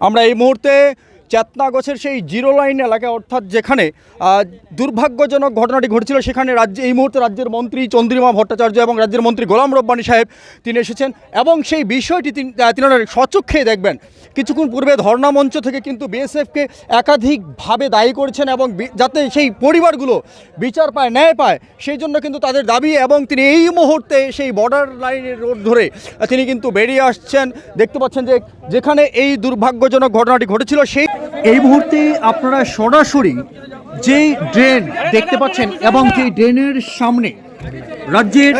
আমরা এই মুহূর্তে চেতনাগছের সেই জিরো লাইন এলাকা, অর্থাৎ যেখানে দুর্ভাগ্যজনক ঘটনাটি ঘটেছিল, সেখানে রাজ্যে, এই মুহূর্তে রাজ্যের মন্ত্রী চন্দ্রিমা ভট্টাচার্য এবং রাজ্যের মন্ত্রী গোলাম রব্বানী সাহেব তিনি এসেছেন এবং সেই বিষয়টি তিনি স্বচক্ষে দেখবেন। কিছুক্ষণ পূর্বে ধর্ণা মঞ্চ থেকে কিন্তু বিএসএফকে একাধিকভাবে দায়ী করেছেন এবং যাতে সেই পরিবারগুলো বিচার পায়, ন্যায় পায়, সেই জন্য কিন্তু তাদের দাবি এবং তিনি এই মুহূর্তে সেই বর্ডার লাইনের রোড ধরে, তিনি কিন্তু বেরিয়ে আসছেন। দেখতে পাচ্ছেন যে যেখানে এই দুর্ভাগ্যজনক ঘটনাটি ঘটেছিল, সেই এই মুহূর্তে আপনারা সরাসরি যেই ড্রেন দেখতে পাচ্ছেন এবং সেই ড্রেনের সামনে রাজ্যের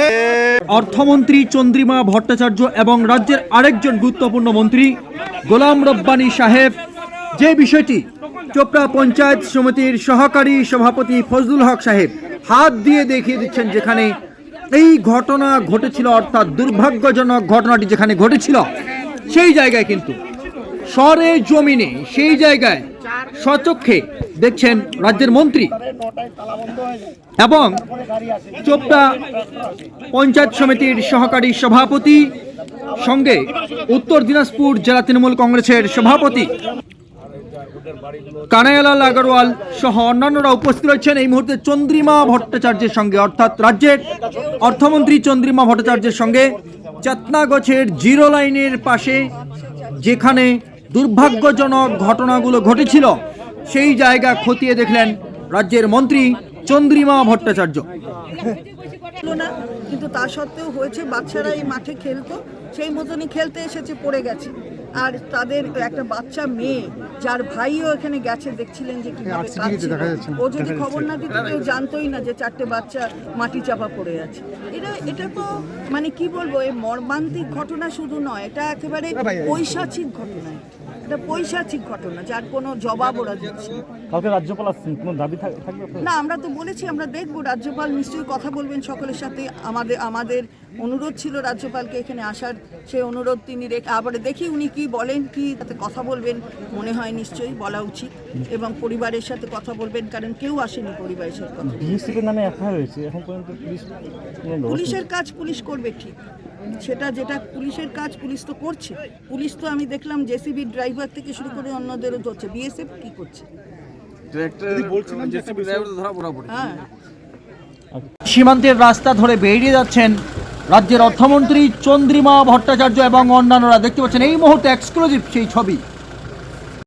অর্থমন্ত্রী চন্দ্রিমা ভট্টাচার্য এবং রাজ্যের আরেকজন গুরুত্বপূর্ণ মন্ত্রী গোলাম রব্বানী সাহেব, যে বিষয়টি চোপড়া পঞ্চায়েত সমিতির সহকারী সভাপতি ফজলুল হক সাহেব হাত দিয়ে দেখিয়ে দিচ্ছেন যেখানে এই ঘটনা ঘটেছিল, অর্থাৎ দুর্ভাগ্যজনক ঘটনাটি যেখানে ঘটেছিল, সেই জায়গায় কিন্তু সরে জমিনে সেই জায়গায় সচক্ষে দেখছেন রাজ্যের মন্ত্রী। এবং চোপড়া পঞ্চায়েত সমিতির সহকারী সভাপতি, সঙ্গে উত্তর দিনাজপুর জেলা তৃণমূল কংগ্রেসের সভাপতি কানায়ালাল আগরওয়াল সহ অন্যান্যরা উপস্থিত রয়েছেন। এই মুহূর্তে চন্দ্রিমা ভট্টাচার্যের সঙ্গে, অর্থাৎ রাজ্যের অর্থমন্ত্রী চন্দ্রিমা ভট্টাচার্যের সঙ্গে চাতনাগছের জিরো লাইনের পাশে, যেখানে দুর্ভাগ্যজনক ঘটনাগুলো ঘটেছিল। সেই জায়গা খতিয়ে দেখলেন রাজ্যের মন্ত্রী চন্দ্রিমা ভট্টাচার্য। না, কিন্তু তা সত্ত্বেও হয়েছে, বাচ্চারা এই মাঠে খেলতো, সেই মতনই খেলতে এসেছে, পড়ে গেছে। আর তাদের একটা বাচ্চা মেয়ে যার ভাইও এখানে গেছে দেখছিলেন যে কীভাবে। ও যদি খবর না দিত কেউ জানতোই না যে চারটে বাচ্চা মাটি চাপা পড়ে আছে। এটা এটা তো মানে কি বলব এই মর্মান্তিক ঘটনা শুধু নয় এটা একেবারে পৈশাচিক ঘটনা। এটা পৈশাচিক ঘটনা যার কোনো জবাব ওরা দিচ্ছে কালকে রাজ্যপাল আসছেন কোনো দাবি থাকবে না আমরা তো বলেছি আমরা দেখব। রাজ্যপাল নিশ্চয়ই কথা বলবেন সকলের সাথে। আমাদের আমাদের অনুরোধ ছিল রাজ্যপালকে এখানে আসার সেই অনুরোধ তিনি রেখে আবার দেখি উনি কি বলেন কি তাতে কথা বলবেন মনে হয় নিশ্চয়ই বলা উচিত। এবং পরিবারের সাথে কথা বলবেন কারণ কেউ আসেনি পরিবারের সাথে কথা নামে এখন পর্যন্ত পুলিশের কাজ পুলিশ করবে ঠিক। সেটা যেটা পুলিশের কাজ পুলিশ তো করছে। পুলিশ তো আমি দেখলাম জেসিবি ড্রাইভার থেকে শুরু করে অন্যদেরও ধরছে। বিএসএফ কি করছে? হ্যাঁ। সীমান্তের রাস্তা ধরে বেরিয়ে যাচ্ছেন রাজ্যের অর্থমন্ত্রী চন্দ্রিমা ভট্টাচার্য এবং অন্যান্যরা দেখতে পাচ্ছেন এই মুহূর্তে এক্সক্লুসিভ সেই ছবি।